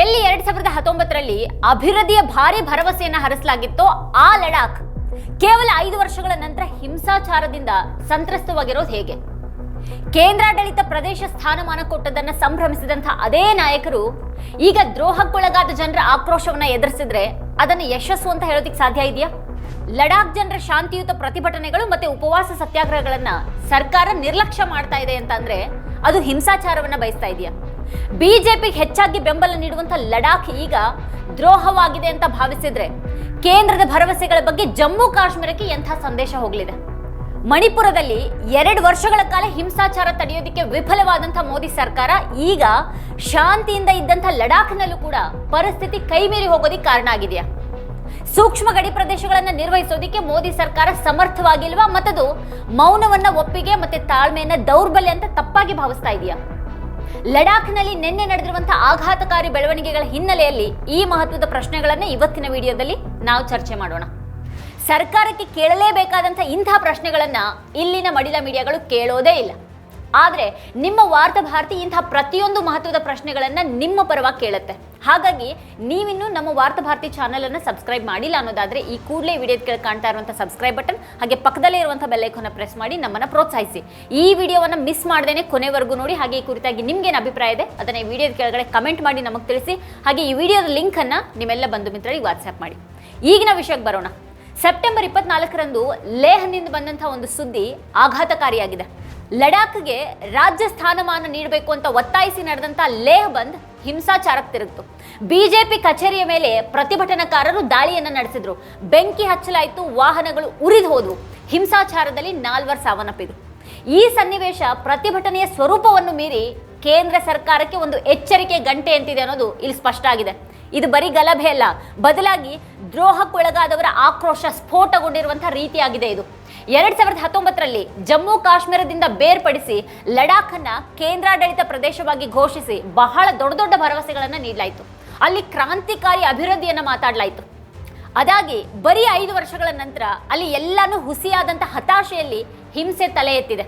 ಎಲ್ಲಿ ಎರಡ್ ಸಾವಿರದ ಹತ್ತೊಂಬತ್ತರಲ್ಲಿ ಅಭಿವೃದ್ಧಿಯ ಭಾರಿ ಭರವಸೆಯನ್ನ ಹರಿಸಲಾಗಿತ್ತೋ ಆ ಲಡಾಖ್ ಕೇವಲ ಐದು ವರ್ಷಗಳ ನಂತರ ಹಿಂಸಾಚಾರದಿಂದ ಸಂತ್ರಸ್ತವಾಗಿರೋದು ಹೇಗೆ? ಕೇಂದ್ರಾಡಳಿತ ಪ್ರದೇಶ ಸ್ಥಾನಮಾನ ಕೊಟ್ಟದನ್ನ ಸಂಭ್ರಮಿಸಿದಂಥ ಅದೇ ನಾಯಕರು ಈಗ ದ್ರೋಹಕ್ಕೊಳಗಾದ ಜನರ ಆಕ್ರೋಶವನ್ನ ಎದುರಿಸಿದ್ರೆ ಅದನ್ನ ಯಶಸ್ಸು ಅಂತ ಹೇಳೋದಿಕ್ ಸಾಧ್ಯ ಇದೆಯಾ? ಲಡಾಖ್ ಜನರ ಶಾಂತಿಯುತ ಪ್ರತಿಭಟನೆಗಳು ಮತ್ತೆ ಉಪವಾಸ ಸತ್ಯಾಗ್ರಹಗಳನ್ನ ಸರ್ಕಾರ ನಿರ್ಲಕ್ಷ್ಯ ಮಾಡ್ತಾ ಇದೆ ಅಂತ ಅಂದ್ರೆ ಅದು ಹಿಂಸಾಚಾರವನ್ನ ಬಯಸ್ತಾ ಇದೆಯಾ? ಬಿಜೆಪಿಗೆ ಹೆಚ್ಚಾಗಿ ಬೆಂಬಲ ನೀಡುವಂಥ ಲಡಾಖ್ ಈಗ ದ್ರೋಹವಾಗಿದೆ ಅಂತ ಭಾವಿಸಿದ್ರೆ ಕೇಂದ್ರದ ಭರವಸೆಗಳ ಬಗ್ಗೆ ಜಮ್ಮು ಕಾಶ್ಮೀರಕ್ಕೆ ಎಂಥ ಸಂದೇಶ ಹೋಗಲಿದೆ? ಮಣಿಪುರದಲ್ಲಿ ಎರಡು ವರ್ಷಗಳ ಕಾಲ ಹಿಂಸಾಚಾರ ತಡೆಯೋದಕ್ಕೆ ವಿಫಲವಾದಂಥ ಮೋದಿ ಸರ್ಕಾರ ಈಗ ಶಾಂತಿಯಿಂದ ಇದ್ದಂಥ ಲಡಾಖ್ನಲ್ಲೂ ಕೂಡ ಪರಿಸ್ಥಿತಿ ಕೈಮೀರಿ ಹೋಗೋದಿಕ್ಕೆ ಕಾರಣ ಆಗಿದೆಯಾ? ಸೂಕ್ಷ್ಮ ಗಡಿ ಪ್ರದೇಶಗಳನ್ನು ನಿರ್ವಹಿಸೋದಕ್ಕೆ ಮೋದಿ ಸರ್ಕಾರ ಸಮರ್ಥವಾಗಿಲ್ವಾ? ಮತ್ತದು ಮೌನವನ್ನ ಒಪ್ಪಿಗೆ ಮತ್ತೆ ತಾಳ್ಮೆಯನ್ನ ದೌರ್ಬಲ್ಯ ಅಂತ ತಪ್ಪಾಗಿ ಭಾವಿಸ್ತಾ ಇದೆಯಾ? ಲಡಾಖ್ನಲ್ಲಿ ನಿನ್ನೆ ನಡೆದಿರುವಂತಹ ಆಘಾತಕಾರಿ ಬೆಳವಣಿಗೆಗಳ ಹಿನ್ನೆಲೆಯಲ್ಲಿ ಈ ಮಹತ್ವದ ಪ್ರಶ್ನೆಗಳನ್ನ ಇವತ್ತಿನ ವಿಡಿಯೋದಲ್ಲಿ ನಾವು ಚರ್ಚೆ ಮಾಡೋಣ. ಸರ್ಕಾರಕ್ಕೆ ಕೇಳಲೇಬೇಕಾದಂಥ ಇಂಥ ಪ್ರಶ್ನೆಗಳನ್ನ ಇಲ್ಲಿನ ಮಡಿಲ ಮೀಡಿಯಾಗಳು ಕೇಳೋದೇ ಇಲ್ಲ. ಆದರೆ ನಿಮ್ಮ ವಾರ್ತಾ ಭಾರತಿ ಇಂತಹ ಪ್ರತಿಯೊಂದು ಮಹತ್ವದ ಪ್ರಶ್ನೆಗಳನ್ನು ನಿಮ್ಮ ಪರವಾಗಿ ಕೇಳುತ್ತೆ. ಹಾಗಾಗಿ ನೀವಿನ್ನೂ ನಮ್ಮ ವಾರ್ತಾ ಭಾರತಿ ಚಾನಲನ್ನು ಸಬ್ಸ್ಕ್ರೈಬ್ ಮಾಡಿಲ್ಲ ಅನ್ನೋದಾದರೆ ಈ ಕೂಡಲೇ ವಿಡಿಯೋ ಕೆಳಗೆ ಕಾಣ್ತಾ ಇರುವಂಥ ಸಬ್ಸ್ಕ್ರೈಬ್ ಬಟನ್ ಹಾಗೆ ಪಕ್ಕದಲ್ಲೇ ಇರುವಂಥ ಬೆಲ್ಲೈಕನ್ನ ಪ್ರೆಸ್ ಮಾಡಿ ನಮ್ಮನ್ನು ಪ್ರೋತ್ಸಾಹಿಸಿ. ಈ ವಿಡಿಯೋವನ್ನು ಮಿಸ್ ಮಾಡದೇ ಕೊನೆವರೆಗೂ ನೋಡಿ, ಹಾಗೆ ಈ ಕುರಿತಾಗಿ ನಿಮಗೇನು ಅಭಿಪ್ರಾಯ ಇದೆ, ಅದನ್ನು ಈ ವಿಡಿಯೋದ ಕೆಳಗಡೆ ಕಮೆಂಟ್ ಮಾಡಿ ನಮಗೆ ತಿಳಿಸಿ, ಹಾಗೆ ಈ ವಿಡಿಯೋದ ಲಿಂಕನ್ನು ನಿಮ್ಮೆಲ್ಲ ಬಂಧು ಮಿತ್ರರಿಗೆ ವಾಟ್ಸ್ಆ್ಯಪ್ ಮಾಡಿ. ಈಗಿನ ವಿಷಯಕ್ಕೆ ಬರೋಣ. ಸೆಪ್ಟೆಂಬರ್ ಇಪ್ಪತ್ನಾಲ್ಕರಂದು ಲೇಹ್ನಿಂದ ಬಂದಂಥ ಒಂದು ಸುದ್ದಿ ಆಘಾತಕಾರಿಯಾಗಿದೆ. ಲಡಾಖ್ಗೆ ರಾಜ್ಯ ಸ್ಥಾನಮಾನ ನೀಡಬೇಕು ಅಂತ ಒತ್ತಾಯಿಸಿ ನಡೆದಂಥ ಲೇಹ್ ಬಂದ್ ಹಿಂಸಾಚಾರಕ್ಕೆ ತಿರುಗಿತು. ಬಿಜೆಪಿ ಕಚೇರಿಯ ಮೇಲೆ ಪ್ರತಿಭಟನಾಕಾರರು ದಾಳಿಯನ್ನು ನಡೆಸಿದ್ರು. ಬೆಂಕಿ ಹಚ್ಚಲಾಯಿತು, ವಾಹನಗಳು ಉರಿದು ಹೋದವು ಹಿಂಸಾಚಾರದಲ್ಲಿ ನಾಲ್ವರು ಸಾವನ್ನಪ್ಪಿದ್ರು. ಈ ಸನ್ನಿವೇಶ ಪ್ರತಿಭಟನೆಯ ಸ್ವರೂಪವನ್ನು ಮೀರಿ ಕೇಂದ್ರ ಸರ್ಕಾರಕ್ಕೆ ಒಂದು ಎಚ್ಚರಿಕೆ ಗಂಟೆ ಅಂತಿದೆ ಅನ್ನೋದು ಇಲ್ಲಿ ಸ್ಪಷ್ಟ ಆಗಿದೆ. ಇದು ಬರೀ ಗಲಭೆ ಅಲ್ಲ ಬದಲಾಗಿ ದ್ರೋಹಕ್ಕೊಳಗಾದವರ ಆಕ್ರೋಶ ಸ್ಫೋಟಗೊಂಡಿರುವಂತಹ ರೀತಿಯಾಗಿದೆ ಇದು. ಎರಡ್ ಸಾವಿರದ ಹತ್ತೊಂಬತ್ತರಲ್ಲಿ ಜಮ್ಮು ಕಾಶ್ಮೀರದಿಂದ ಬೇರ್ಪಡಿಸಿ ಲಡಾಖ್ ಅನ್ನ ಕೇಂದ್ರಾಡಳಿತ ಪ್ರದೇಶವಾಗಿ ಘೋಷಿಸಿ ಬಹಳ ದೊಡ್ಡ ದೊಡ್ಡ ಭರವಸೆಗಳನ್ನು ನೀಡಲಾಯಿತು. ಅಲ್ಲಿ ಕ್ರಾಂತಿಕಾರಿ ಅಭಿವೃದ್ಧಿಯನ್ನು ಮಾತಾಡಲಾಯಿತು. ಅದಾಗಿ ಬರೀ ಐದು ವರ್ಷಗಳ ನಂತರ ಅಲ್ಲಿ ಎಲ್ಲಾನು ಹುಸಿಯಾದಂಥ ಹತಾಶೆಯಲ್ಲಿ ಹಿಂಸೆ ತಲೆ ಎತ್ತಿದೆ.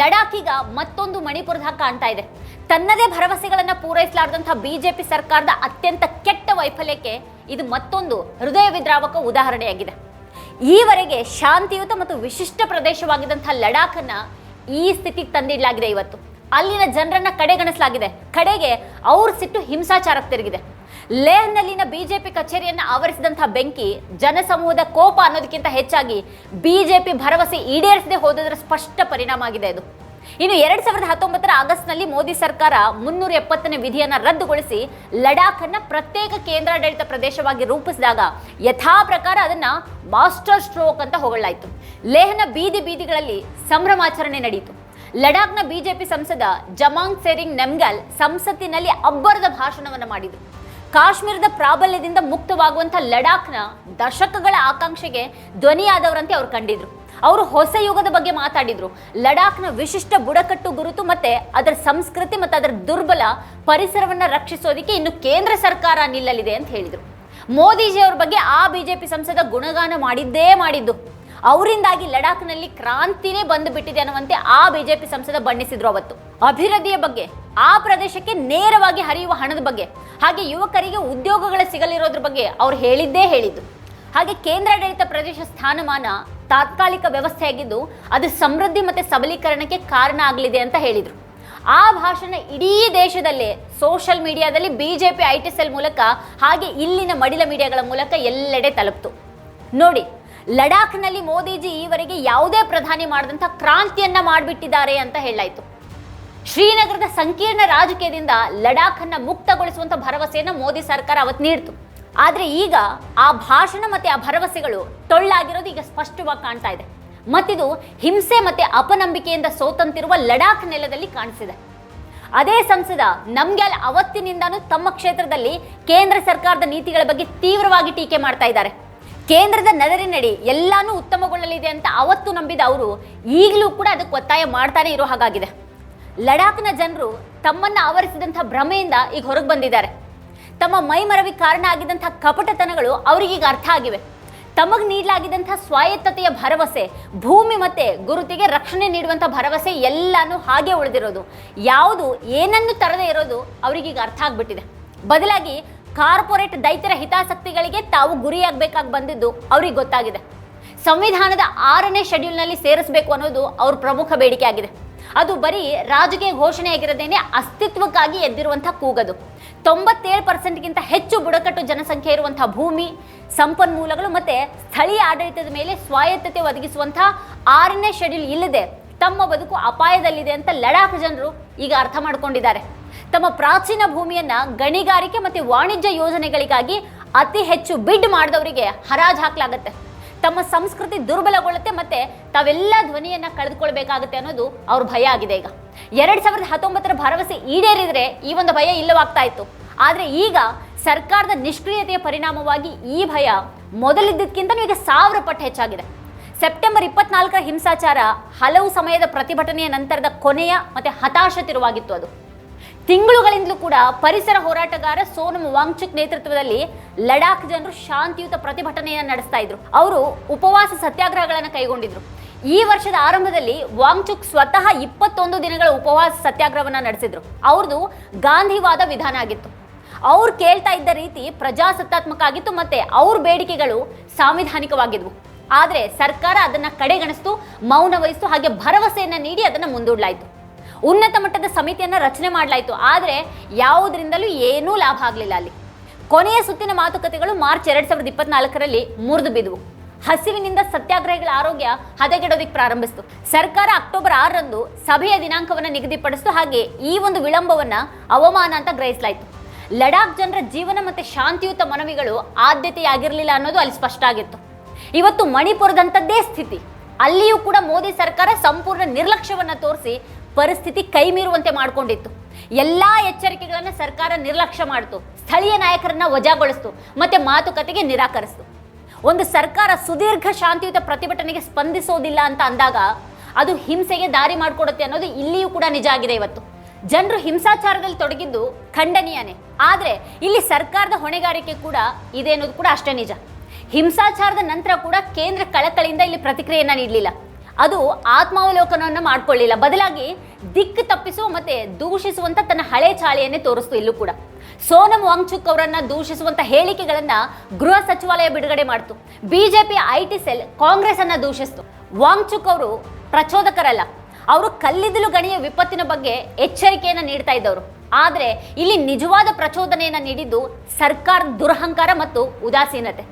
ಲಡಾಖ್ ಈಗ ಮತ್ತೊಂದು ಮಣಿಪುರದ ಕಾಣ್ತಾ ಇದೆ. ತನ್ನದೇ ಭರವಸೆಗಳನ್ನು ಪೂರೈಸಲಾರದಂಥ ಬಿಜೆಪಿ ಸರ್ಕಾರದ ಅತ್ಯಂತ ಕೆಟ್ಟ ವೈಫಲ್ಯಕ್ಕೆ ಇದು ಮತ್ತೊಂದು ಹೃದಯ ವಿದ್ರಾವಕ ಉದಾಹರಣೆಯಾಗಿದೆ. ಈವರೆಗೆ ಶಾಂತಿಯುತ ಮತ್ತು ವಿಶಿಷ್ಟ ಪ್ರದೇಶವಾಗಿದ್ದಂಥ ಲಡಾಖನ್ನ ಈ ಸ್ಥಿತಿಗೆ ತಂದಿಡಲಾಗಿದೆ ಇವತ್ತು. ಅಲ್ಲಿನ ಜನರನ್ನ ಕಡೆಗಣಿಸಲಾಗಿದೆ. ಕಡೆಗೆ ಅವ್ರ ಸಿಟ್ಟು ಹಿಂಸಾಚಾರಕ್ಕೆ ತಿರುಗಿದೆ. ಲೇಹ್ನಲ್ಲಿನ ಬಿಜೆಪಿ ಕಚೇರಿಯನ್ನ ಆವರಿಸಿದಂತಹ ಬೆಂಕಿ ಜನಸಮೂಹದ ಕೋಪ ಅನ್ನೋದಕ್ಕಿಂತ ಹೆಚ್ಚಾಗಿ ಬಿಜೆಪಿ ಭರವಸೆ ಈಡೇರಿಸದೆ ಹೋದದರ ಸ್ಪಷ್ಟ ಪರಿಣಾಮ ಆಗಿದೆ ಇದು. ಇನ್ನು ಎರಡ್ ಸಾವಿರದ ಹತ್ತೊಂಬತ್ತರ ಆಗಸ್ಟ್ನಲ್ಲಿ ಮೋದಿ ಸರ್ಕಾರ ಮುನ್ನೂರ ಎಪ್ಪತ್ತನೇ ವಿಧಿಯನ್ನ ರದ್ದುಗೊಳಿಸಿ ಲಡಾಖ್ ಅನ್ನ ಪ್ರತ್ಯೇಕ ಕೇಂದ್ರಾಡಳಿತ ಪ್ರದೇಶವಾಗಿ ರೂಪಿಸಿದಾಗ ಯಥಾ ಪ್ರಕಾರ ಅದನ್ನ ಮಾಸ್ಟರ್ ಸ್ಟ್ರೋಕ್ ಅಂತ ಹೊಗಳಲಾಯಿತು. ಲೇಹ್ನ ಬೀದಿ ಬೀದಿಗಳಲ್ಲಿ ಸಂಭ್ರಮಾಚರಣೆ ನಡೆಯಿತು ಲಡಾಖ್ನ ಬಿಜೆಪಿ ಸಂಸದ ಜಮಾಂಗ್ ಸೆರಿಂಗ್ ನೆಮ್ಗಲ್ ಸಂಸತ್ತಿನಲ್ಲಿ ಅಬ್ಬರದ ಭಾಷಣವನ್ನು ಮಾಡಿದರು. ಕಾಶ್ಮೀರದ ಪ್ರಾಬಲ್ಯದಿಂದ ಮುಕ್ತವಾಗುವಂಥ ಲಡಾಖ್ನ ದಶಕಗಳ ಆಕಾಂಕ್ಷೆಗೆ ಧ್ವನಿಯಾದವರಂತೆ ಅವ್ರು ಕಂಡಿದ್ರು. ಅವರು ಹೊಸ ಯುಗದ ಬಗ್ಗೆ ಮಾತಾಡಿದ್ರು. ಲಡಾಖ್ನ ವಿಶಿಷ್ಟ ಬುಡಕಟ್ಟು ಗುರುತು ಮತ್ತೆ ಅದರ ಸಂಸ್ಕೃತಿ ಮತ್ತು ಅದರ ದುರ್ಬಲ ಪರಿಸರವನ್ನ ರಕ್ಷಿಸೋದಕ್ಕೆ ಇನ್ನು ಕೇಂದ್ರ ಸರ್ಕಾರ ನಿಲ್ಲಲಿದೆ ಅಂತ ಹೇಳಿದ್ರು. ಮೋದಿಜಿ ಅವ್ರ ಬಗ್ಗೆ ಆ ಬಿಜೆಪಿ ಸಂಸದ ಗುಣಗಾನ ಮಾಡಿದ್ದೇ ಮಾಡಿದ್ದು. ಅವರಿಂದಾಗಿ ಲಡಾಖ್ನಲ್ಲಿ ಕ್ರಾಂತಿನೇ ಬಂದು ಬಿಟ್ಟಿದೆ ಅನ್ನುವಂತೆ ಆ ಬಿಜೆಪಿ ಸಂಸದ ಬಣ್ಣಿಸಿದ್ರು ಅವತ್ತು. ಅಭಿವೃದ್ಧಿಯ ಬಗ್ಗೆ, ಆ ಪ್ರದೇಶಕ್ಕೆ ನೇರವಾಗಿ ಹರಿಯುವ ಹಣದ ಬಗ್ಗೆ, ಹಾಗೆ ಯುವಕರಿಗೆ ಉದ್ಯೋಗಗಳ ಸಿಗಲಿರೋದ್ರ ಬಗ್ಗೆ ಅವ್ರು ಹೇಳಿದ್ದೇ ಹೇಳಿದ್ದು ಹಾಗೆ ಕೇಂದ್ರಾಡಳಿತ ಪ್ರದೇಶ ಸ್ಥಾನಮಾನ ತಾತ್ಕಾಲಿಕ ವ್ಯವಸ್ಥೆಯಾಗಿದ್ದು ಅದು ಸಮೃದ್ಧಿ ಮತ್ತೆ ಸಬಲೀಕರಣಕ್ಕೆ ಕಾರಣ ಆಗಲಿದೆ ಅಂತ ಹೇಳಿದರು. ಆ ಭಾಷಣ ಇಡೀ ದೇಶದಲ್ಲೇ ಸೋಷಿಯಲ್ ಮೀಡಿಯಾದಲ್ಲಿ ಬಿಜೆಪಿ ಐ ಟಿ ಸೆಲ್ ಮೂಲಕ ಹಾಗೆ ಇಲ್ಲಿನ ಮಡಿಲ ಮೀಡಿಯಾಗಳ ಮೂಲಕ ಎಲ್ಲೆಡೆ ತಲುಪ್ತು. ನೋಡಿ, ಲಡಾಖ್ನಲ್ಲಿ ಮೋದಿಜಿ ಈವರೆಗೆ ಯಾವುದೇ ಪ್ರಧಾನಿ ಮಾಡಿದಂಥ ಕ್ರಾಂತಿಯನ್ನ ಮಾಡಿಬಿಟ್ಟಿದ್ದಾರೆ ಅಂತ ಹೇಳಲಾಯಿತು. ಶ್ರೀನಗರದ ಸಂಕೀರ್ಣ ರಾಜಕೀಯದಿಂದ ಲಡಾಖ್ ಮುಕ್ತಗೊಳಿಸುವಂಥ ಭರವಸೆಯನ್ನ ಮೋದಿ ಸರ್ಕಾರ ಅವತ್ತು ನೀಡ್ತು. ಆದ್ರೆ ಈಗ ಆ ಭಾಷಣ ಮತ್ತು ಆ ಭರವಸೆಗಳು ಟೊಳ್ಳಾಗಿರೋದು ಈಗ ಸ್ಪಷ್ಟವಾಗಿ ಕಾಣ್ತಾ ಇದೆ. ಮತ್ತಿದು ಹಿಂಸೆ ಮತ್ತು ಅಪನಂಬಿಕೆಯಿಂದ ಸೋತಂತಿರುವ ಲಡಾಖ್ ನೆಲದಲ್ಲಿ ಕಾಣಿಸಿದೆ. ಅದೇ ಸಂಸದ ನಮ್ಗೆಲ್ ಅವತ್ತಿನಿಂದಾನು ತಮ್ಮ ಕ್ಷೇತ್ರದಲ್ಲಿ ಕೇಂದ್ರ ಸರ್ಕಾರದ ನೀತಿಗಳ ಬಗ್ಗೆ ತೀವ್ರವಾಗಿ ಟೀಕೆ ಮಾಡ್ತಾ ಇದ್ದಾರೆ. ಕೇಂದ್ರದ ನದರಿನಡಿ ಎಲ್ಲಾನು ಉತ್ತಮಗೊಳ್ಳಲಿದೆ ಅಂತ ಅವತ್ತು ನಂಬಿದ ಅವರು ಈಗಲೂ ಕೂಡ ಅದಕ್ಕೆ ಒತ್ತಾಯ ಮಾಡ್ತಾನೆ ಇರೋ ಹಾಗಾಗಿದೆ. ಲಡಾಖ್ನ ಜನರು ತಮ್ಮನ್ನ ಆವರಿಸಿದಂಥ ಭ್ರಮೆಯಿಂದ ಈಗ ಹೊರಗೆ ಬಂದಿದ್ದಾರೆ. ತಮ್ಮ ಮೈಮರವಿ ಕಾರಣ ಆಗಿದ್ದಂಥ ಕಪಟತನಗಳು ಅವರಿಗೀಗ ಅರ್ಥ ಆಗಿವೆ. ತಮಗೆ ನೀಡಲಾಗಿದ್ದಂಥ ಸ್ವಾಯತ್ತತೆಯ ಭರವಸೆ, ಭೂಮಿ ಮತ್ತೆ ಗುರುತಿಗೆ ರಕ್ಷಣೆ ನೀಡುವಂಥ ಭರವಸೆ ಎಲ್ಲಾನು ಹಾಗೆ ಉಳಿದಿರೋದು. ಯಾವುದು ಏನನ್ನು ತರದೇ ಇರೋದು ಅವರಿಗೀಗ ಅರ್ಥ ಆಗ್ಬಿಟ್ಟಿದೆ. ಬದಲಾಗಿ ಕಾರ್ಪೊರೇಟ್ ದೈತ್ಯರ ಹಿತಾಸಕ್ತಿಗಳಿಗೆ ತಾವು ಗುರಿಯಾಗಬೇಕಾಗಿ ಬಂದಿದ್ದು ಅವ್ರಿಗೆ ಗೊತ್ತಾಗಿದೆ. ಸಂವಿಧಾನದ ಆರನೇ ಶೆಡ್ಯೂಲ್ನಲ್ಲಿ ಸೇರಿಸಬೇಕು ಅನ್ನೋದು ಅವ್ರ ಪ್ರಮುಖ ಬೇಡಿಕೆ ಆಗಿದೆ. ಅದು ಬರೀ ರಾಜಕೀಯ ಘೋಷಣೆಯಾಗಿರದೇನೆ ಅಸ್ತಿತ್ವಕ್ಕಾಗಿ ಎದ್ದಿರುವಂಥ ಕೂಗದು. ತೊಂಬತ್ತೇಳು ಪರ್ಸೆಂಟ್ಗಿಂತ ಹೆಚ್ಚು ಬುಡಕಟ್ಟು ಜನಸಂಖ್ಯೆ ಇರುವಂಥ ಭೂಮಿ, ಸಂಪನ್ಮೂಲಗಳು ಮತ್ತೆ ಸ್ಥಳೀಯ ಆಡಳಿತದ ಮೇಲೆ ಸ್ವಾಯತ್ತತೆ ಒದಗಿಸುವಂಥ ಆರನೇ ಶೆಡ್ಯೂಲ್ ಇಲ್ಲದೆ. ತಮ್ಮ ಬದುಕು ಅಪಾಯದಲ್ಲಿದೆ ಅಂತ ಲಡಾಖ್ ಜನರು ಈಗ ಅರ್ಥ ಮಾಡಿಕೊಂಡಿದ್ದಾರೆ. ತಮ್ಮ ಪ್ರಾಚೀನ ಭೂಮಿಯನ್ನು ಗಣಿಗಾರಿಕೆ ಮತ್ತೆ ವಾಣಿಜ್ಯ ಯೋಜನೆಗಳಿಗಾಗಿ ಅತಿ ಹೆಚ್ಚು ಬಿಡ್ ಮಾಡಿದವರಿಗೆ ಹರಾಜು ಹಾಕ್ಲಾಗತ್ತೆ. ತಮ್ಮ ಸಂಸ್ಕೃತಿ ದುರ್ಬಲಗೊಳ್ಳುತ್ತೆ ಮತ್ತೆ ತಾವೆಲ್ಲ ಧ್ವನಿಯನ್ನ ಕಳೆದುಕೊಳ್ಬೇಕಾಗುತ್ತೆ ಅನ್ನೋದು ಅವ್ರ ಭಯ ಆಗಿದೆ ಈಗ. ಎರಡ್ ಸಾವಿರದ ಹತ್ತೊಂಬತ್ತರ ಭರವಸೆ ಈಡೇರಿದ್ರೆ ಈ ಒಂದು ಭಯ ಇಲ್ಲವಾಗ್ತಾ ಇತ್ತು. ಆದ್ರೆ ಈಗ ಸರ್ಕಾರದ ನಿಷ್ಕ್ರಿಯತೆಯ ಪರಿಣಾಮವಾಗಿ ಈ ಭಯ ಮೊದಲಿದ್ದಕ್ಕಿಂತ ಈಗ ಸಾವಿರ ಪಟ್ಟು ಹೆಚ್ಚಾಗಿದೆ. ಸೆಪ್ಟೆಂಬರ್ ಇಪ್ಪತ್ನಾಲ್ಕರ ಹಿಂಸಾಚಾರ ಹಲವು ಸಮಯದ ಪ್ರತಿಭಟನೆಯ ನಂತರದ ಕೊನೆಯ ಮತ್ತೆ ಹತಾಶ ತಿರುವಾಗಿತ್ತು ಅದು. ತಿಂಗಳುಗಳಿಂದಲೂ ಕೂಡ ಪರಿಸರ ಹೋರಾಟಗಾರ ಸೋನಮ್ ವಾಂಗ್ಚುಕ್ ನೇತೃತ್ವದಲ್ಲಿ ಲಡಾಖ್ ಜನರು ಶಾಂತಿಯುತ ಪ್ರತಿಭಟನೆಯನ್ನು ನಡೆಸ್ತಾ ಇದ್ರು. ಅವರು ಉಪವಾಸ ಸತ್ಯಾಗ್ರಹಗಳನ್ನು ಕೈಗೊಂಡಿದ್ರು. ಈ ವರ್ಷದ ಆರಂಭದಲ್ಲಿ ವಾಂಗ್ಚುಕ್ ಸ್ವತಃ ಇಪ್ಪತ್ತೊಂದು ದಿನಗಳ ಉಪವಾಸ ಸತ್ಯಾಗ್ರಹವನ್ನು ನಡೆಸಿದ್ರು. ಅವ್ರದ್ದು ಗಾಂಧಿವಾದ ವಿಧಾನ ಆಗಿತ್ತು. ಅವ್ರು ಕೇಳ್ತಾ ಇದ್ದ ರೀತಿ ಪ್ರಜಾಸತ್ತಾತ್ಮಕ ಆಗಿತ್ತು ಮತ್ತೆ ಅವ್ರ ಬೇಡಿಕೆಗಳು ಸಾಂವಿಧಾನಿಕವಾಗಿದ್ವು. ಆದರೆ ಸರ್ಕಾರ ಅದನ್ನು ಕಡೆಗಣಿಸ್ತು, ಮೌನ ವಹಿಸ್ತು, ಹಾಗೆ ಭರವಸೆಯನ್ನು ನೀಡಿ ಅದನ್ನು ಮುಂದೂಡಲಾಯಿತು. ಉನ್ನತ ಮಟ್ಟದ ಸಮಿತಿಯನ್ನು ರಚನೆ ಮಾಡಲಾಯಿತು. ಆದರೆ ಯಾವುದರಿಂದಲೂ ಏನೂ ಲಾಭ ಆಗಲಿಲ್ಲ ಅಲ್ಲಿ. ಕೊನೆಯ ಸುತ್ತಿನ ಮಾತುಕತೆಗಳು ಮಾರ್ಚ್ ಎರಡು ಸಾವಿರದ ಇಪ್ಪತ್ನಾಲ್ಕರಲ್ಲಿ ಮುರಿದು ಬಿದ್ದವು ಹಸಿವಿನಿಂದ ಸತ್ಯಾಗ್ರಹಿಗಳ ಆರೋಗ್ಯ ಹದಗೆಡೋದಿಕ್ಕೆ ಪ್ರಾರಂಭಿಸಿತು. ಸರ್ಕಾರ ಅಕ್ಟೋಬರ್ ಆರರಂದು ಸಭೆಯ ದಿನಾಂಕವನ್ನು ನಿಗದಿಪಡಿಸಿತು. ಹಾಗೆ ಈ ಒಂದು ವಿಳಂಬವನ್ನ ಅವಮಾನ ಅಂತ ಗ್ರಹಿಸಲಾಯಿತು. ಲಡಾಖ್ ಜನರ ಜೀವನ ಮತ್ತು ಶಾಂತಿಯುತ ಮನವಿಗಳು ಆದ್ಯತೆಯಾಗಿರಲಿಲ್ಲ ಅನ್ನೋದು ಅಲ್ಲಿ ಸ್ಪಷ್ಟ ಆಗಿತ್ತು. ಇವತ್ತು ಮಣಿಪುರದಂಥದ್ದೇ ಸ್ಥಿತಿ. ಅಲ್ಲಿಯೂ ಕೂಡ ಮೋದಿ ಸರ್ಕಾರ ಸಂಪೂರ್ಣ ನಿರ್ಲಕ್ಷ್ಯವನ್ನು ತೋರಿಸಿ ಪರಿಸ್ಥಿತಿ ಕೈಮೀರುವಂತೆ ಮಾಡಿಕೊಂಡಿತ್ತು. ಎಲ್ಲಾ ಎಚ್ಚರಿಕೆಗಳನ್ನು ಸರ್ಕಾರ ನಿರ್ಲಕ್ಷ್ಯ ಮಾಡಿತು. ಸ್ಥಳೀಯ ನಾಯಕರನ್ನ ವಜಾಗೊಳಿಸ್ತು. ಮತ್ತೆ ಮಾತುಕತೆಗೆ ನಿರಾಕರಿಸ್ತು. ಒಂದು ಸರ್ಕಾರ ಸುದೀರ್ಘ ಶಾಂತಿಯುತ ಪ್ರತಿಭಟನೆಗೆ ಸ್ಪಂದಿಸೋದಿಲ್ಲ ಅಂತ ಅಂದಾಗ ಅದು ಹಿಂಸೆಗೆ ದಾರಿ ಮಾಡಿಕೊಡುತ್ತೆ ಅನ್ನೋದು ಇಲ್ಲಿಯೂ ಕೂಡ ನಿಜ ಆಗಿದೆ ಇವತ್ತು. ಜನರು ಹಿಂಸಾಚಾರದಲ್ಲಿ ತೊಡಗಿದ್ದು ಖಂಡನೀಯನೇ. ಆದರೆ ಇಲ್ಲಿ ಸರ್ಕಾರದ ಹೊಣೆಗಾರಿಕೆ ಕೂಡ ಇದೆ ಅನ್ನೋದು ಕೂಡ ಅಷ್ಟೇ ನಿಜ. ಹಿಂಸಾಚಾರದ ನಂತರ ಕೂಡ ಕೇಂದ್ರ ಕಳಕಳಿಯಿಂದ ಇಲ್ಲಿ ಪ್ರತಿಕ್ರಿಯೆಯನ್ನು ನೀಡಲಿಲ್ಲ. ಅದು ಆತ್ಮಾವಲೋಕನವನ್ನು ಮಾಡ್ಕೊಳ್ಳಿಲ್ಲ. ಬದಲಾಗಿ ದಿಕ್ಕು ತಪ್ಪಿಸುವ ಮತ್ತೆ ದೂಷಿಸುವಂತ ತನ್ನ ಹಳೆ ಚಾಳಿಯನ್ನೇ ತೋರಿಸ್ತು ಇಲ್ಲೂ ಕೂಡ. ಸೋನಮ್ ವಾಂಗ್ಚುಕ್ ಅವರನ್ನ ದೂಷಿಸುವಂತ ಹೇಳಿಕೆಗಳನ್ನ ಗೃಹ ಸಚಿವಾಲಯ ಬಿಡುಗಡೆ ಮಾಡಿತು. BJP I T cell Congress ಅನ್ನ ದೂಷಿಸಿತು. ವಾಂಗ್ಚುಕ್ ಅವರು ಪ್ರಚೋದಕರಲ್ಲ. ಅವರು ಕಲ್ಲಿದ್ದಲು ಗಣಿಯ ವಿಪತ್ತಿನ ಬಗ್ಗೆ ಎಚ್ಚರಿಕೆಯನ್ನು ನೀಡ್ತಾ ಇದ್ದವರು. ಆದರೆ ಇಲ್ಲಿ ನಿಜವಾದ ಪ್ರಚೋದನೆಯನ್ನ ನೀಡಿದ್ದು ಸರ್ಕಾರದ ದುರಹಂಕಾರ ಮತ್ತು ಉದಾಸೀನತೆ.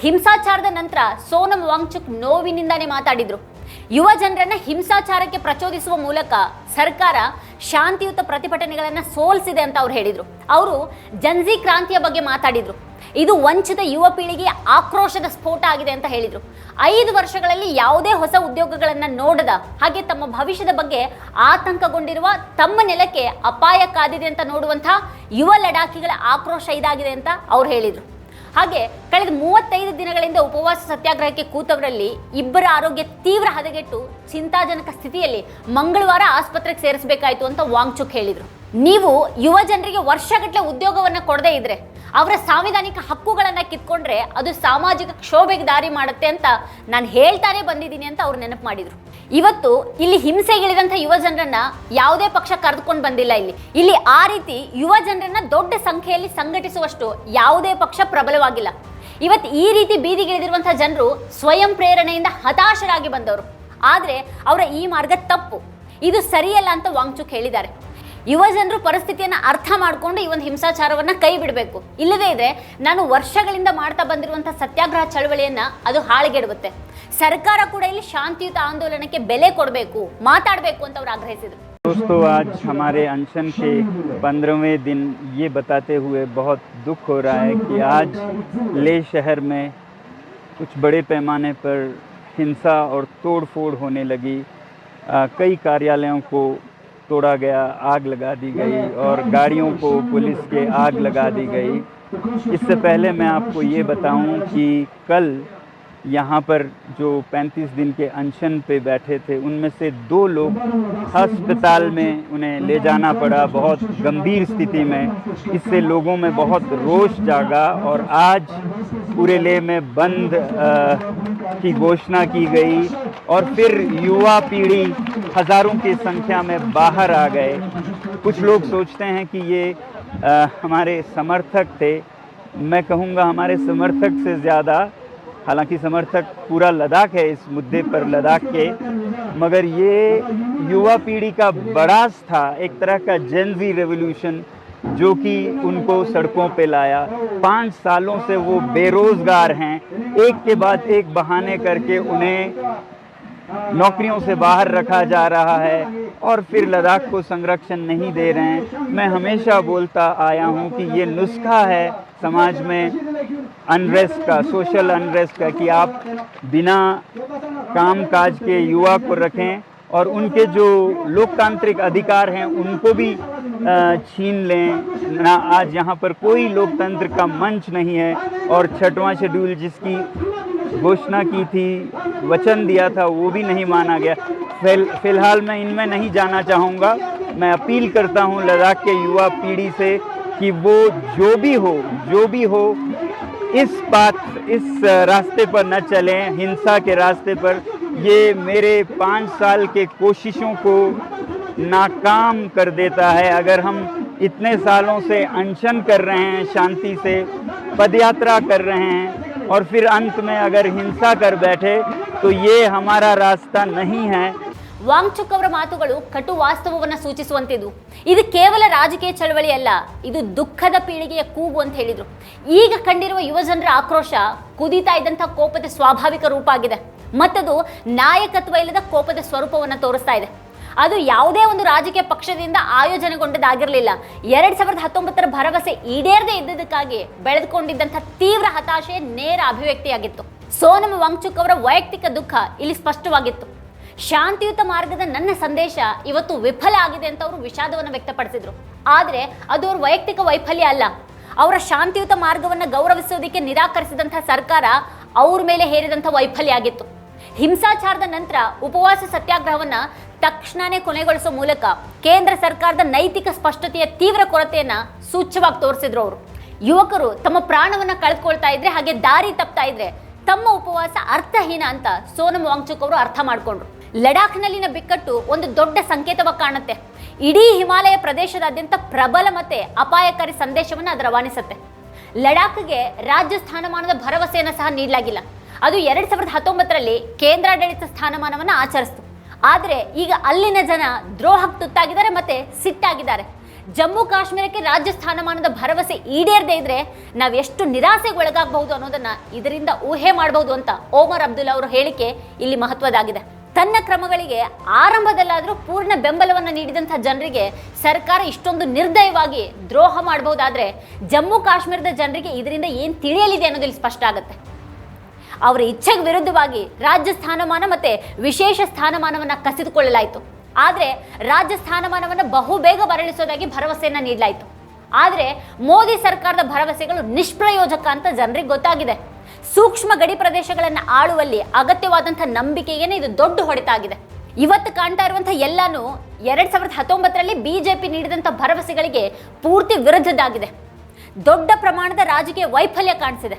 ಹಿಂಸಾಚಾರದ ನಂತರ ಸೋನಮ್ ವಾಂಗ್ಚುಕ್ ನೋವಿನಿಂದಾನೇ ಮಾತಾಡಿದ್ರು. ಯುವ ಜನರನ್ನ ಹಿಂಸಾಚಾರಕ್ಕೆ ಪ್ರಚೋದಿಸುವ ಮೂಲಕ ಸರ್ಕಾರ ಶಾಂತಿಯುತ ಪ್ರತಿಭಟನೆಗಳನ್ನ ಸೋಲಿಸಿದೆ ಅಂತ ಅವ್ರು ಹೇಳಿದ್ರು. ಅವರು ಜನ್ಜಿ ಕ್ರಾಂತಿಯ ಬಗ್ಗೆ ಮಾತಾಡಿದ್ರು. ಇದು ವಂಚಿತ ಯುವ ಪೀಳಿಗೆ ಆಕ್ರೋಶದ ಸ್ಫೋಟ ಆಗಿದೆ ಅಂತ ಹೇಳಿದ್ರು. ಐದು ವರ್ಷಗಳಲ್ಲಿ ಯಾವುದೇ ಹೊಸ ಉದ್ಯೋಗಗಳನ್ನು ನೋಡದ ಹಾಗೆ ತಮ್ಮ ಭವಿಷ್ಯದ ಬಗ್ಗೆ ಆತಂಕಗೊಂಡಿರುವ ತಮ್ಮ ನೆಲಕ್ಕೆ ಅಪಾಯ ಕಾದಿದೆ ಅಂತ ನೋಡುವಂತಹ ಯುವ ಲಡಾಖಿಗಳ ಆಕ್ರೋಶ ಇದಾಗಿದೆ ಅಂತ ಅವ್ರು ಹೇಳಿದ್ರು. ಹಾಗೆ ಕಳೆದ ಮೂವತ್ತೈದು ದಿನಗಳಿಂದ ಉಪವಾಸ ಸತ್ಯಾಗ್ರಹಕ್ಕೆ ಕೂತವರಲ್ಲಿ ಇಬ್ಬರ ಆರೋಗ್ಯ ತೀವ್ರ ಹದಗೆಟ್ಟು ಚಿಂತಾಜನಕ ಸ್ಥಿತಿಯಲ್ಲಿ ಮಂಗಳವಾರ ಆಸ್ಪತ್ರೆಗೆ ಸೇರಿಸಬೇಕಾಯಿತು ಅಂತ ವಾಂಗ್ಚುಕ್ ಹೇಳಿದರು. ನೀವು ಯುವ ಜನರಿಗೆ ವರ್ಷಗಟ್ಟಲೆ ಉದ್ಯೋಗವನ್ನು ಕೊಡದೇ ಇದ್ರೆ ಅವರ ಸಾಂವಿಧಾನಿಕ ಹಕ್ಕುಗಳನ್ನು ಕಿತ್ಕೊಂಡ್ರೆ ಅದು ಸಾಮಾಜಿಕ ಕ್ಷೋಭೆಗೆ ದಾರಿ ಮಾಡುತ್ತೆ ಅಂತ ನಾನು ಹೇಳ್ತಾನೆ ಬಂದಿದ್ದೀನಿ ಅಂತ ಅವ್ರು ನೆನಪು ಮಾಡಿದರು. ಇವತ್ತು ಇಲ್ಲಿ ಹಿಂಸೆಗಿಳಿದಂಥ ಯುವ ಜನರನ್ನ ಯಾವುದೇ ಪಕ್ಷ ಕರೆದುಕೊಂಡು ಬಂದಿಲ್ಲ ಇಲ್ಲಿ. ಇಲ್ಲಿ ಆ ರೀತಿ ಯುವ ಜನರನ್ನ ದೊಡ್ಡ ಸಂಖ್ಯೆಯಲ್ಲಿ ಸಂಘಟಿಸುವಷ್ಟು ಯಾವುದೇ ಪಕ್ಷ ಪ್ರಬಲವಾಗಿಲ್ಲ. ಇವತ್ತು ಈ ರೀತಿ ಬೀದಿಗಿಳಿದಿರುವಂಥ ಜನರು ಸ್ವಯಂ ಪ್ರೇರಣೆಯಿಂದ ಹತಾಶರಾಗಿ ಬಂದವರು. ಆದರೆ ಅವರ ಈ ಮಾರ್ಗ ತಪ್ಪು. ಇದು ಸರಿಯಲ್ಲ ಅಂತ ವಾಂಗ್ಚುಕ್ ಹೇಳಿದ್ದಾರೆ. ಯುವ ಜನರು ಪರಿಸ್ಥಿತಿಯನ್ನು ಅರ್ಥ ಮಾಡಿಕೊಂಡು ಈ ಒಂದು ಹಿಂಸಾಚಾರವನ್ನ ಕೈ ಬಿಡಬೇಕು ಇಲ್ಲದೇ ಇದ್ರೆ ನಾನು ವರ್ಷಗಳಿಂದ ಮಾಡ್ತಾ ಬಂದಿರುವಂತಹ ಸತ್ಯಾಗ್ರಹ ಚಳವಳಿಯನ್ನ ಅದು ಹಾಳಿಗೆಡುತ್ತೆ ಸರ್ಕಾರ ಕೂಡ ಇಲ್ಲಿ ಶಾಂತಿಯುತ ಆಂದೋಲನಕ್ಕೆ ಬೆಲೆ ಕೊಡಬೇಕು ಮಾತಾಡಬೇಕು ಅಂತ ಅವ್ರು ಆಗ್ರಹಿಸಿದ್ರು दोस्तों आज हमारे अनशन के पंद्रहवें दिन ये बताते हुए बहुत दुख हो रहा है कि आज ले शहर में कुछ बड़े पैमाने पर हिंसा और तोड़ फोड़ होने लगी आ, कई कार्यालयों को तोड़ा गया, आग लगा दी गई और गाड़ियों को पुलिस के आग लगा दी गई। इससे पहले मैं आपको ये बताऊँ कि कल यहाँ पर जो 35 दिन के अनशन पे बैठे थे उनमें से दो लोग अस्पताल में उन्हें ले जाना पड़ा बहुत गंभीर स्थिति में। इससे लोगों में बहुत रोष जागा और आज पूरे ले में बंद अ, की घोषणा की गई और फिर युवा पीढ़ी हज़ारों की संख्या में बाहर आ गए। कुछ लोग सोचते हैं कि ये अ, हमारे समर्थक थे। मैं कहूँगा हमारे समर्थक से ज़्यादा हालाँकि समर्थक पूरा लद्दाख है इस मुद्दे पर लद्दाख के। मगर ये युवा पीढ़ी का बड़ास था, एक तरह का जेंजी रेवोल्यूशन जो कि उनको सड़कों पे लाया। पाँच सालों से वो बेरोज़गार हैं। एक के बाद एक बहाने करके उन्हें नौकरियों से बाहर रखा जा रहा है और फिर लद्दाख को संरक्षण नहीं दे रहे हैं। मैं हमेशा बोलता आया हूँ कि ये नुस्खा है समाज में। अनरेस्ट का सोशल अनरेस्ट का कि आप बिना काम काज के युवा को रखें और उनके जो लोकतांत्रिक अधिकार हैं, उनको भी छीन लें। ना, आज यहाँ पर कोई लोकतंत्र का मंच नहीं है और छठवां शेड्यूल जिसकी घोषणा की थी, वचन दिया था, वो भी नहीं माना गया। फ़िलहाल मैं इनमें नहीं जाना चाहूँगा। मैं अपील करता हूँ लद्दाख के युवा पीढ़ी से कि वो जो भी हो, जो भी हो इस बात, इस रास्ते पर न चलें, हिंसा के रास्ते पर। ये मेरे पाँच साल के कोशिशों को नाकाम कर देता है। अगर हम इतने सालों से अनशन कर रहे हैं, शांति से पदयात्रा कर रहे हैं, और फिर अंत में अगर हिंसा कर बैठे तो ये हमारा रास्ता नहीं है। ವಾಂಗ್ಚುಕ್ ಅವರ ಮಾತುಗಳು ಕಟು ವಾಸ್ತವವನ್ನು ಸೂಚಿಸುವಂತಿದ್ದು ಇದು ಕೇವಲ ರಾಜಕೀಯ ಚಳವಳಿ ಅಲ್ಲ, ಇದು ದುಃಖದ ಪೀಳಿಗೆಯ ಕೂಗು ಅಂತ ಹೇಳಿದರು. ಈಗ ಕಂಡಿರುವ ಯುವಜನರ ಆಕ್ರೋಶ ಕುದೀತಾ ಇದ್ದಂಥ ಕೋಪದ ಸ್ವಾಭಾವಿಕ ರೂಪ ಆಗಿದೆ. ಮತ್ತದು ನಾಯಕತ್ವ ಇಲ್ಲದ ಕೋಪದ ಸ್ವರೂಪವನ್ನು ತೋರಿಸ್ತಾ ಇದೆ. ಅದು ಯಾವುದೇ ಒಂದು ರಾಜಕೀಯ ಪಕ್ಷದಿಂದ ಆಯೋಜನೆಗೊಂಡದಾಗಿರಲಿಲ್ಲ. ಎರಡು ಸಾವಿರದ ಹತ್ತೊಂಬತ್ತರ ಭರವಸೆ ಈಡೇರದೆ ಇದ್ದದಕ್ಕಾಗಿ ಬೆಳೆದುಕೊಂಡಿದ್ದಂಥ ತೀವ್ರ ಹತಾಶೆ ನೇರ ಅಭಿವ್ಯಕ್ತಿಯಾಗಿತ್ತು. ಸೋನಮ್ ವಾಂಗ್ಚುಕ್ ಅವರ ವೈಯಕ್ತಿಕ ದುಃಖ ಇಲ್ಲಿ ಸ್ಪಷ್ಟವಾಗಿತ್ತು. ಶಾಂತಿಯುತ ಮಾರ್ಗದ ನನ್ನ ಸಂದೇಶ ಇವತ್ತು ವಿಫಲ ಆಗಿದೆ ಅಂತ ಅವರು ವಿಷಾದವನ್ನು ವ್ಯಕ್ತಪಡಿಸಿದ್ರು. ಆದರೆ ಅದು ಅವ್ರ ವೈಯಕ್ತಿಕ ವೈಫಲ್ಯ ಅಲ್ಲ. ಅವರ ಶಾಂತಿಯುತ ಮಾರ್ಗವನ್ನು ಗೌರವಿಸೋದಕ್ಕೆ ನಿರಾಕರಿಸಿದಂಥ ಸರ್ಕಾರ ಅವ್ರ ಮೇಲೆ ಹೇರಿದಂಥ ವೈಫಲ್ಯ ಆಗಿತ್ತು. ಹಿಂಸಾಚಾರದ ನಂತರ ಉಪವಾಸ ಸತ್ಯಾಗ್ರಹವನ್ನ ತಕ್ಷಣನೇ ಕೊನೆಗೊಳಿಸೋ ಮೂಲಕ ಕೇಂದ್ರ ಸರ್ಕಾರದ ನೈತಿಕ ಸ್ಪಷ್ಟತೆಯ ತೀವ್ರ ಕೊರತೆಯನ್ನು ಸೂಚ್ಯವಾಗಿ ತೋರಿಸಿದ್ರು ಅವರು. ಯುವಕರು ತಮ್ಮ ಪ್ರಾಣವನ್ನು ಕಳೆದುಕೊಳ್ತಾ ಇದ್ರೆ ಹಾಗೆ ದಾರಿ ತಪ್ತಾ ಇದ್ರೆ ತಮ್ಮ ಉಪವಾಸ ಅರ್ಥಹೀನ ಅಂತ ಸೋನಮ್ ವಾಂಗ್ಚುಕ್ ಅವರು ಅರ್ಥ ಮಾಡ್ಕೊಂಡ್ರು. ಲಡಾಖ್ನಲ್ಲಿನ ಬಿಕ್ಕಟ್ಟು ಒಂದು ದೊಡ್ಡ ಸಂಕೇತವಾಗಿ ಕಾಣುತ್ತೆ. ಇಡೀ ಹಿಮಾಲಯ ಪ್ರದೇಶದಾದ್ಯಂತ ಪ್ರಬಲ ಮತ್ತೆ ಅಪಾಯಕಾರಿ ಸಂದೇಶವನ್ನು ಅದು ರವಾನಿಸುತ್ತೆ. ಲಡಾಖ್ಗೆ ರಾಜ್ಯ ಸ್ಥಾನಮಾನದ ಭರವಸೆಯನ್ನು ಸಹ ನೀಡಲಾಗಿಲ್ಲ. ಅದು ಎರಡ್ ಸಾವಿರದ ಹತ್ತೊಂಬತ್ತರಲ್ಲಿ ಕೇಂದ್ರಾಡಳಿತ ಸ್ಥಾನಮಾನವನ್ನು ಆಚರಿಸ್ತು. ಆದರೆ ಈಗ ಅಲ್ಲಿನ ಜನ ದ್ರೋಹಕ್ಕೆ ತುತ್ತಾಗಿದ್ದಾರೆ ಮತ್ತೆ ಸಿಟ್ಟಾಗಿದ್ದಾರೆ. ಜಮ್ಮು ಕಾಶ್ಮೀರಕ್ಕೆ ರಾಜ್ಯ ಸ್ಥಾನಮಾನದ ಭರವಸೆ ಈಡೇರದೇ ಇದ್ರೆ ನಾವು ಎಷ್ಟು ನಿರಾಸೆಗೆ ಒಳಗಾಗಬಹುದು ಅನ್ನೋದನ್ನ ಇದರಿಂದ ಊಹೆ ಮಾಡಬಹುದು ಅಂತ ಓಮರ್ ಅಬ್ದುಲ್ಲಾ ಅವರ ಹೇಳಿಕೆ ಇಲ್ಲಿ ಮಹತ್ವದಾಗಿದೆ. ತನ್ನ ಕ್ರಮಗಳಿಗೆ ಆರಂಭದಲ್ಲಾದರೂ ಪೂರ್ಣ ಬೆಂಬಲವನ್ನು ನೀಡಿದಂಥ ಜನರಿಗೆ ಸರ್ಕಾರ ಇಷ್ಟೊಂದು ನಿರ್ದಯವಾಗಿ ದ್ರೋಹ ಮಾಡಬಹುದಾದ್ರೆ ಜಮ್ಮು ಕಾಶ್ಮೀರದ ಜನರಿಗೆ ಇದರಿಂದ ಏನು ತಿಳಿಯಲಿದೆ ಅನ್ನೋದು ಇಲ್ಲಿ ಸ್ಪಷ್ಟ ಆಗುತ್ತೆ. ಅವರ ಇಚ್ಛೆಗೆ ವಿರುದ್ಧವಾಗಿ ರಾಜ್ಯ ಸ್ಥಾನಮಾನ ಮತ್ತು ವಿಶೇಷ ಸ್ಥಾನಮಾನವನ್ನು ಕಸಿದುಕೊಳ್ಳಲಾಯಿತು. ಆದರೆ ರಾಜ್ಯ ಸ್ಥಾನಮಾನವನ್ನು ಬಹುಬೇಗ ಬರಳಿಸೋದಾಗಿ ಭರವಸೆಯನ್ನು ನೀಡಲಾಯಿತು. ಆದರೆ ಮೋದಿ ಸರ್ಕಾರದ ಭರವಸೆಗಳು ನಿಷ್ಪ್ರಯೋಜಕ ಅಂತ ಜನರಿಗೆ ಗೊತ್ತಾಗಿದೆ. ಸೂಕ್ಷ್ಮ ಗಡಿ ಪ್ರದೇಶಗಳನ್ನು ಆಳುವಲ್ಲಿ ಅಗತ್ಯವಾದಂಥ ನಂಬಿಕೆಗೇನೆ ಇದು ದೊಡ್ಡ ಹೊಡೆತ ಆಗಿದೆ ಇವತ್ತು ಕಾಣ್ತಾ ಇರುವಂಥ ಎಲ್ಲಾನು ಎರಡ್ ಸಾವಿರದ ಹತ್ತೊಂಬತ್ತರಲ್ಲಿ ಬಿಜೆಪಿ ನೀಡಿದಂಥ ಭರವಸೆಗಳಿಗೆ ಪೂರ್ತಿ ವಿರುದ್ಧದ್ದಾಗಿದೆ. ದೊಡ್ಡ ಪ್ರಮಾಣದ ರಾಜಕೀಯ ವೈಫಲ್ಯ ಕಾಣಿಸಿದೆ.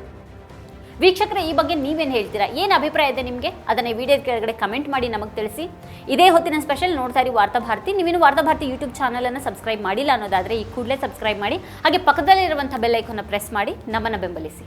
ವೀಕ್ಷಕರ, ಈ ಬಗ್ಗೆ ನೀವೇನು ಹೇಳ್ತೀರಾ? ಏನು ಅಭಿಪ್ರಾಯ ಇದೆ ನಿಮಗೆ? ಅದನ್ನು ವಿಡಿಯೋ ಕೆಳಗಡೆ ಕಮೆಂಟ್ ಮಾಡಿ ನಮಗೆ ತಿಳಿಸಿ. ಇದೇ ಹೊತ್ತಿನ ಸ್ಪೆಷಲ್ ನೋಡ್ತಾ ಇರಿ ವಾರ್ತಾಭಾರತಿ ಭಾರತಿ. ವಾರ್ತಾಭಾರತಿ ವಾರ್ತಾ ಭಾರತಿ ಯೂಟ್ಯೂಬ್ ಚಾನಲನ್ನು ಸಬ್ಸ್ಕ್ರೈಬ್ ಮಾಡಿಲ್ಲ ಅನ್ನೋದಾದರೆ ಈ ಕೂಡಲೇ ಸಬ್ಸ್ಕ್ರೈಬ್ ಮಾಡಿ, ಹಾಗೆ ಪಕ್ಕದಲ್ಲಿರುವಂಥ ಬೆಲ್ಲೈಕನ್ನು ಪ್ರೆಸ್ ಮಾಡಿ, ನಮ್ಮನ್ನು ಬೆಂಬಲಿಸಿ.